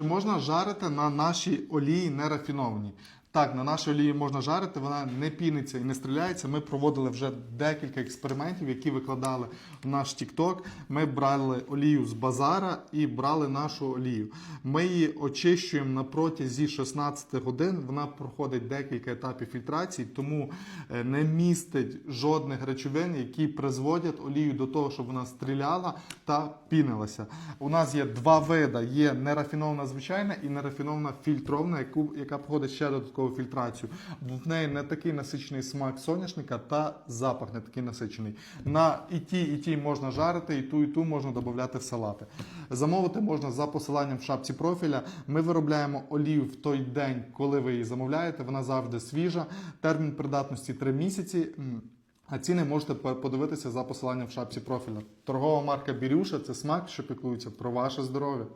Чи можна жарити на нашій олії нерафінованій? Так, на нашій олії можна жарити, вона не піниться і не стріляється. Ми проводили вже декілька експериментів, які викладали в наш TikTok. Ми брали олію з базара і брали нашу олію. Ми її очищуємо на протязі 16 годин. Вона проходить декілька етапів фільтрації, тому е, не містить жодних речовин, які призводять олію до того, щоб вона стріляла та пінилася. У нас є два види: є нерафінована звичайна і нерафінована фільтрована, яку, яка проходить ще додаткову фільтрацію. В неї не такий насичений смак соняшника та запах не такий насичений. На і ті, і ті можна жарити, і ту, і ту можна додати в салати. Замовити можна за посиланням в шапці профіля. Ми виробляємо олію в той день, коли ви її замовляєте. Вона завжди свіжа. Термін придатності 3 місяці. А ціни можете подивитися за посиланням в шапці профіля. Торгова марка Бірюша це смак, що піклується про ваше здоров'я.